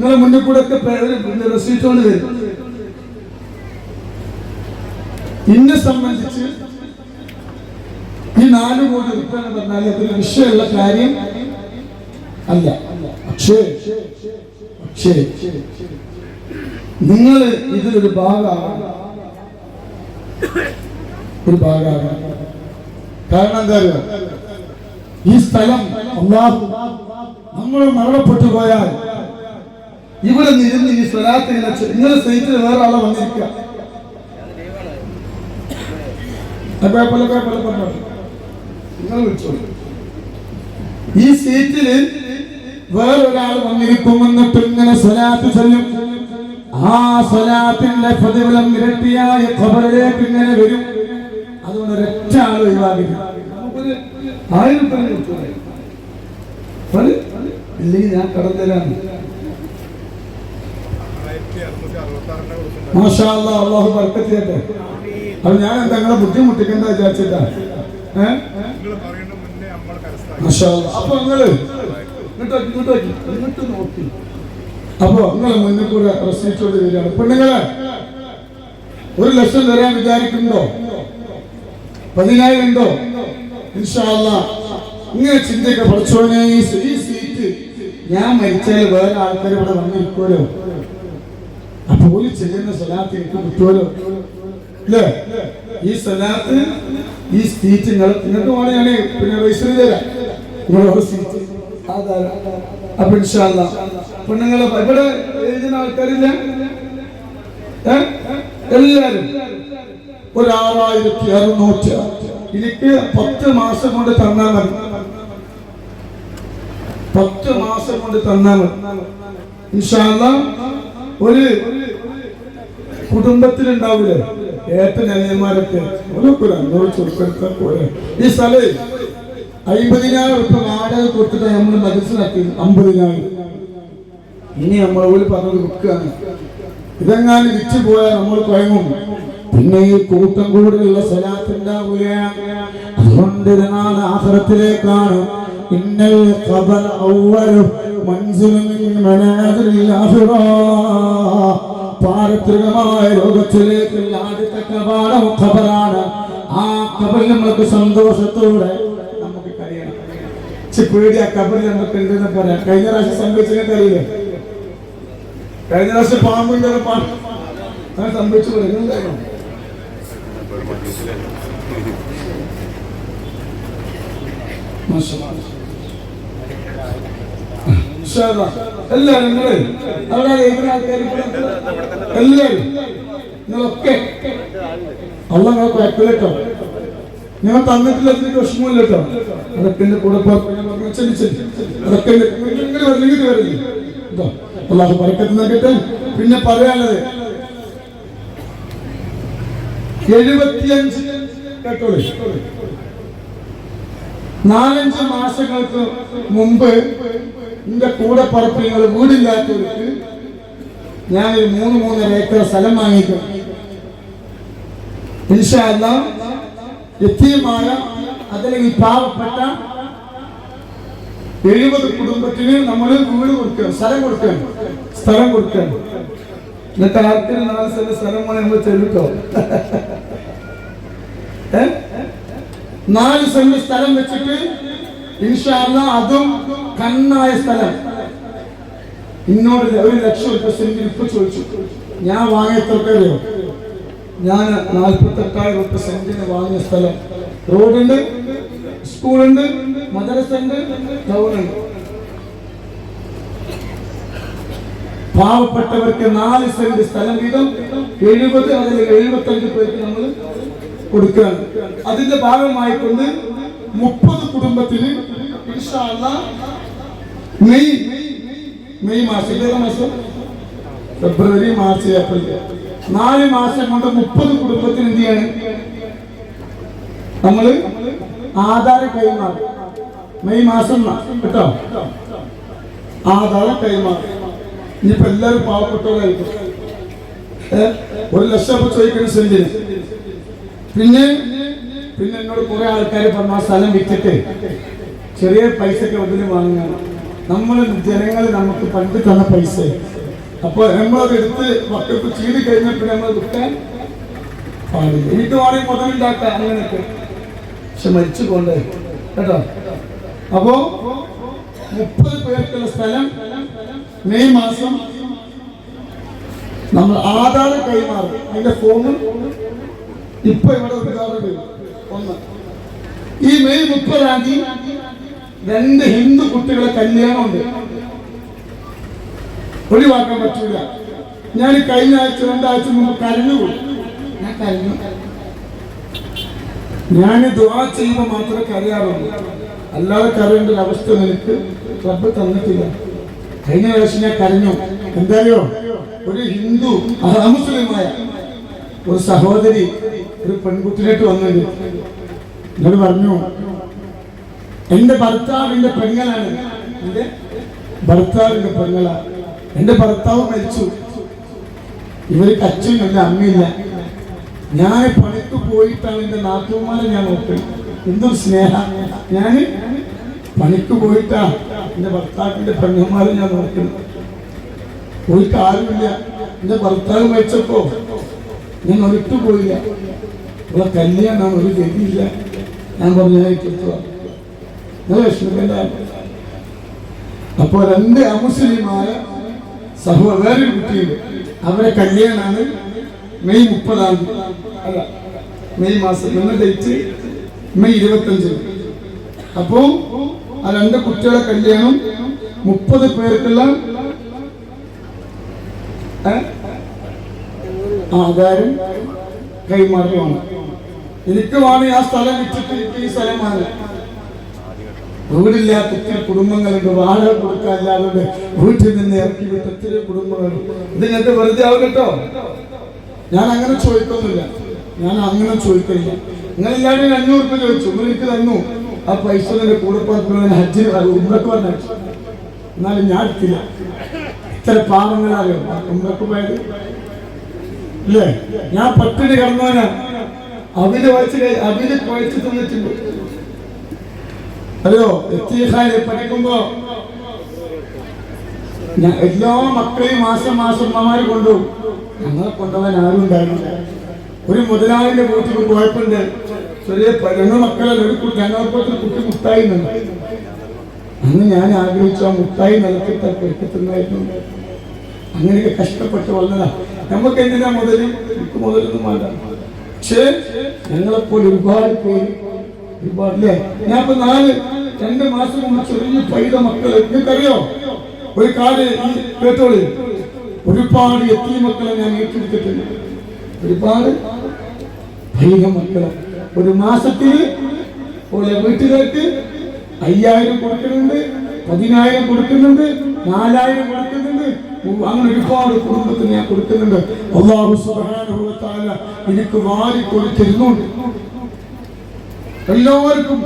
നിങ്ങളെ മുന്നിൽ കൂടെ ഒക്കെ റെസീറ്റ് കൊണ്ട് വരും. ഇന്നെ സംബന്ധിച്ച് ഈ നാല് കോടി എന്ന് പറഞ്ഞാൽ അതൊരു വിഷയമുള്ള കാര്യം അല്ല. പക്ഷേ പക്ഷേ നിങ്ങൾ ഇതിലൊരു ഭാഗമാണ് ഒരു ഭാഗമാണ് കാരണം എന്താ അറിയാം? ഈ സ്ഥലം നമ്മൾ മരണപ്പെട്ടു പോയാൽ ഇവിടെ നിന്ന് ഈ സ്വലാത്ത് ഇങ്ങനെ സീറ്റിൽ വേറെ ആളെ വന്നിരിക്കുക. നിങ്ങൾ വിളിച്ചോളൂ. ഈ സീറ്റിൽ വേറൊരാൾ വന്നിരിക്കും എന്നിട്ട് ഇങ്ങനെ സ്വലാത്ത് ചൊല്ലും. ആ സ്വലാത്തിന്റെ പ്രതിഫലം ഇരട്ടിയായ ഖബറിലേക്ക് ഇങ്ങനെ വരും. അതുകൊണ്ട് ഒരൊറ്റ ആൾ ഒഴിവാക്കില്ല. നമുക്കൊരു ആയിരം. ഇല്ലെങ്കിൽ ഞാൻ കടന്നു തരാണ് അള്ളാഹു ബർക്കത്ത് അത് ഞാൻ എന്താ നിങ്ങളെ ബുദ്ധിമുട്ടിക്കണ്ട വിചാരിച്ചിട്ടാ. അപ്പൊ നിങ്ങൾ അപ്പൊ നിങ്ങളെ മുന്നിൽ കൂടെ റെസീറ്റ് കൊണ്ട് വരികയാണ്. പെണ്ണുങ്ങളെ ഒരു ലക്ഷം തരാൻ വിചാരിക്കുന്നുണ്ടോ? പതിനായിരം ഉണ്ടോ. ഇങ്ങനെ ചിന്തയൊക്കെ പഠിച്ചോനെ ഈ സീറ്റ് ഞാൻ മരിച്ചാൽ വേറെ ആൾക്കാർ ഇവിടെ വന്നിരിക്കുമല്ലോ അപ്പൊ ഓൽ ചെയ്യുന്ന സ്ഥലത്ത് എനിക്ക് കിട്ടുമല്ലോ? അല്ലേ ഈ സ്ഥലത്ത് ഈ സീറ്റ് നിങ്ങൾ നിങ്ങൾക്ക് വേണമെങ്കിൽ പിന്നെ രജിസ്റ്റർ തരാം. നിങ്ങളെ സീറ്റ് അപ്പൊ ഇൻഷാ അല്ലാ. പെണ്ണുങ്ങളെ ഇവിടെ എഴുതുന്ന ആൾക്കാരില്ല? എല്ലാരും. ഒരു ആറായിരത്തി അറുന്നൂറ്റി എനിക്ക് പത്ത് മാസം കൊണ്ട് തന്നാൽ മതി. പത്ത് മാസം കൊണ്ട് തന്നാൽ മതി. ഇൻഷാല്ല ഒരു കുടുംബത്തിലുണ്ടാവില്ലേ? ഏറ്റ അനിയന്മാരൊക്കെ ഒരു അഞ്ഞൂറ് ചുരുക്കെടുത്താൽ പോലെ ഈ സ്ഥലം അമ്പതിനായിരം ഇപ്പൊ വാടക കൊടുത്തിട്ട് നമ്മൾ മനസ്സിലാക്കി അമ്പതിനായിരം. ഇനി നമ്മൾ ഒരു പറഞ്ഞത് വിൽക്കുകയാണ് ഇതെങ്ങാനും വിറ്റ് പോയാൽ നമ്മൾ കുഴങ്ങും പിന്നെ ഈ കൂട്ടം കൂടുതലുള്ള സ്ഥലത്തുണ്ടാവുകയാണ് അതുകൊണ്ട് ആഹ്റത്തിലേക്കാണ്. ഇന്നൽ കബൽ അവ്വലു മനാസിലിൽ ആഖിറ പാരത്രികമായ ലോകത്തിലേക്കുള്ള ആദ്യത്തെ കപാടം ഖബറാണ് ആ ഖബറിൽ നമ്മൾക്ക് സന്തോഷത്തോടെ നമുക്ക് കഴിയണം. പേടി ആ ഖബറിൽ നമുക്ക് ഉണ്ടെന്ന് പറയാം. കഴിഞ്ഞ പ്രാവശ്യം സംഭവിച്ചതിനെ അറിയില്ലേ കഴിഞ്ഞ പ്രാവശ്യം പാമ്പിന്റെ സംഭവിച്ചു എല്ലാരും നിങ്ങൾ അവിടെ എല്ലാരും നിങ്ങളൊക്കെ. അല്ല നിങ്ങൾ കുഴപ്പമില്ലട്ടോ ഞാൻ തന്നിട്ടില്ല അതിന് വിഷമമില്ല കേട്ടോ. അതൊക്കെ എന്റെ കൂടെ. അതൊക്കെ വരില്ല ഇങ്ങനെ കേട്ടോ അള്ളാഹു പറക്കത്ത് നൽകട്ടെ. പിന്നെ പറയാനുള്ളത് എഴുപത്തിയഞ്ച് കേട്ടോളൂ. നാലഞ്ച് മാസങ്ങൾക്ക് മുമ്പ് എന്റെ കൂടെ പറപ്പിങ്ങൾ വീടില്ലാത്തവർക്ക് ഞാൻ ഒരു മൂന്ന് മൂന്നര ഏക്കർ സ്ഥലം വാങ്ങിക്കും. ഇൻഷാല്ല എത്തിയമായ അതല്ലെങ്കിൽ പാവപ്പെട്ട എഴുപത് കുടുംബത്തിന് നമ്മൾ വീട് കൊടുക്കുക സ്ഥലം കൊടുക്കുക സ്ഥലം കൊടുക്കുക എന്നിട്ട് ആർക്കും നാല് സ്ഥലം സ്ഥലം നമ്മൾ ചെല്ലിട്ടോ ഏ? നാല് സെന്റ് സ്ഥലം വെച്ചിട്ട് ഇൻഷാല്ല അതും കണ്ണായ സ്ഥലം. ഇന്നോട് ഒരു ലക്ഷം രൂപ സെന്റിന് ഇപ്പൊ ചോദിച്ചു. ഞാൻ വാങ്ങിയ ഞാൻ നാൽപ്പത്തെട്ടായിരം രൂപ സെന്റിന് വാങ്ങിയ സ്ഥലം. റോഡുണ്ട് സ്കൂളുണ്ട് മദ്രസ ടൗണുണ്ട്. പാവപ്പെട്ടവർക്ക് നാല് സെന്റ് സ്ഥലം വീതം. എഴുപത് അതിൽ എഴുപത്തഞ്ച് പേർക്ക് നമ്മൾ കൊടുക്കുകയാണ്. അതിന്റെ ഭാഗമായി കൊണ്ട് മുപ്പത് കുടുംബത്തിന് മെയ് മെയ് മാസം ഏതാ മാസം? ഫെബ്രുവരി മാർച്ച് ഏപ്രിൽ. നാല് മാസം കൊണ്ട് മുപ്പത് കുടുംബത്തിന് എന്ത് ചെയ്യാണ്? നമ്മൾ ആധാരം കൈമാറും. മെയ് മാസം കേട്ടോ? ആധാരം കൈമാറും. ഇനിയിപ്പോ എല്ലാവരും പാവപ്പെട്ടവരായിരിക്കും. ഒരു ലക്ഷം ചോദിക്കുന്ന സെന്റിന്. പിന്നെ പിന്നെ എന്നോട് കുറെ ആൾക്കാർ പറഞ്ഞു ആ സ്ഥലം വിറ്റിട്ട് ചെറിയ പൈസക്ക് അതിന് വാങ്ങുകയാണ്. നമ്മൾ ജനങ്ങൾ നമുക്ക് പണ്ട് തന്ന പൈസ അപ്പൊ നമ്മളത് എടുത്ത് വക്കപ്പ് ചെയ്ത് കഴിഞ്ഞപ്പോൾ നമ്മൾ വിൽക്കാൻ പാടില്ല. എനിക്ക് വേണമെങ്കിൽ മുതലുണ്ടാക്കാം അങ്ങനെയൊക്കെ. പക്ഷെ മരിച്ചു പോണ്ടേ? കേട്ടോ? അപ്പോ മുപ്പത് പേർക്കുള്ള സ്ഥലം മെയ് മാസം നമ്മൾ ആധാർ കൈമാറും. അതിന്റെ ഫോം ഇപ്പൊ ഇവിടെ ഒരു ഒന്ന്. ഈ മെയ് മുപ്പതാം തീയതി രണ്ട് ഹിന്ദു കുട്ടികളെ കല്യാണമുണ്ട്. ഒഴിവാക്കാൻ പറ്റൂല. ഞാൻ കഴിഞ്ഞ ആഴ്ച രണ്ടാഴ്ച മുമ്പ് കരഞ്ഞു ഞാൻ കരഞ്ഞു. ഞാൻ ദുആ ചെയ്യുമ്പോൾ മാത്രമേ കരയാറുള്ളൂ. അല്ലാതെ കരയേണ്ട അവസ്ഥ നിനക്ക് റബ്ബ് തന്നിട്ടില്ല. കഴിഞ്ഞ പ്രാവശ്യം ഞാൻ കരഞ്ഞു. എന്തായാലും ഒരു ഹിന്ദു അമുസ്ലിമായ ഒരു സഹോദരി ഒരു പെൺകുട്ടിയിലേക്ക് വന്നത് എന്നോട് പറഞ്ഞു എന്റെ ഭർത്താവിന്റെ പെങ്ങളാണ്. എന്റെ ഭർത്താവിന്റെ പെങ്ങളാ. എന്റെ ഭർത്താവ് മരിച്ചു. ഇവർക്ക് അച്ഛനില്ല അമ്മയില്ല. ഞാൻ പണിക്ക് പോയിട്ടാണ് എന്റെ നാട്ടുമാരെ ഞാൻ നോക്കുന്നത് എന്തൊരു സ്നേഹ. ഞാൻ പണിക്ക് പോയിട്ടാ എന്റെ ഭർത്താവിന്റെ പെങ്ങന്മാരെ ഞാൻ നോക്കുന്നത് പോയിട്ട് ആരുമില്ല എന്റെ ഭർത്താവ് മരിച്ചപ്പോ ഞാൻ ഒരിട്ടു പോയില്ല ഇവിടെ കല്യാണം ഒരു ഗതിയില്ല. ഞാൻ പറഞ്ഞാൽ കിട്ടുക നിങ്ങൾ വിഷമിക്കണ്ട അപ്പോ രണ്ട് അമുസ്ലിമായ സഹോ വേറൊരു കുട്ടിയുണ്ട്. അവരെ കല്യാണമാണ് മെയ് മുപ്പതാം തീയതി. അല്ല മെയ് മാസം എന്ന ഡേറ്റ് മെയ് ഇരുപത്തഞ്ചിന്. അപ്പോ ആ രണ്ട് കുട്ടികളെ കല്യാണം മുപ്പത് പേർക്കെല്ലാം ഏ? ആധാരം കൈമാറുകയാണ്. എനിക്ക് വേണമെങ്കിൽ ആ സ്ഥലം വിറ്റിട്ട് എനിക്ക് ഈ സ്ഥലം വാങ്ങാം വീടില്ലാത്ത ഒത്തിരി കുടുംബങ്ങളുണ്ട്. വാടക കൊടുക്കാല്ലാതെ വീട്ടിൽ നിന്ന് ഇറക്കി വിട്ട് ഒത്തിരി കുടുംബങ്ങളുണ്ട്. ഇത് ഞാൻ വെറുതെ ആവും കേട്ടോ? ഞാൻ അങ്ങനെ ചോദിക്കൊന്നുമില്ല. ഞാൻ അങ്ങനെ ചോദിക്കില്ല. നിങ്ങൾ എല്ലാവരും അഞ്ഞൂറ് രൂപ ചോദിച്ചു. എനിക്ക് തന്നു. ആ പൈസ എന്റെ കൂടെ പറഞ്ഞ ഹജ്ജിന് ഉമ്മക്ക് പറഞ്ഞു എന്നാലും ഞാൻ എടുത്തില്ല. ഇത്ര പാവങ്ങളാലോ ഉമ്മക്ക് പോയത്? ഇല്ലേ? ഞാൻ പട്ടിണി കിടന്നവനാ. അവിൽ വായിച്ച് അവിൽ കുഴച്ച് തിന്നിട്ടുണ്ട് അയ്യോ എത്തിഹാൽ പഠിക്കുമ്പോ ഞാൻ എല്ലാ മക്കളെയും മാസം മാസം അമ്മമാര് കൊണ്ടുപോകും ഞങ്ങളെ കൊണ്ടുപോകാൻ ആരും ഉണ്ടായിരുന്നില്ല. ഒരു മുതലാളിന്റെ വീട്ടിൽ പോയപ്പോണ്ട് ചെറിയ പ- ഞങ്ങൾ മക്കളെ ഒരു ഞങ്ങൾക്കൊരു കുട്ടി മുട്ടായി നിന്നു. അന്ന് ഞാൻ ആഗ്രഹിച്ചു ആ മുട്ടായി നിലത്തിട്ട് പെരുക്കത്തുന്നായിരുന്നു അങ്ങനെയൊക്കെ കഷ്ടപ്പെട്ട് വന്നതാണ് നമുക്ക് എന്തിനാ മുതലും? എനിക്ക് മുതലൊന്നും വേണ്ട. പക്ഷേ ഞങ്ങളെപ്പോലെ ഒരുപാട് പേര് ഒരുപാട് അല്ലേ ഞാൻ ഇപ്പൊ നാല് രണ്ട് മാസം മുമ്പ് ചെറിയ പൈത മക്കളെ നിങ്ങൾക്കറിയോ? ഒരു കാട് ഈ കേട്ടോളി ഒരുപാട് എത്തിയ മക്കളെ ഞാൻ ഏറ്റെടുത്തിട്ടുണ്ട്. ഒരുപാട് പൈത മക്കളെ. ഒരു മാസത്തിൽ ഓലെ വീട്ടുകാർക്ക് അയ്യായിരം കൊടുക്കുന്നുണ്ട് പതിനായിരം കൊടുക്കുന്നുണ്ട് നാലായിരം കൊടുക്കുന്നുണ്ട്. അങ്ങനെ ഒരുപാട് കുടുംബത്തിന് ഞാൻ കൊടുക്കുന്നുണ്ട്. അള്ളാഹു തആല എനിക്ക് വാരി കൊടുത്തിരുന്നുണ്ട്. എല്ലാവർക്കും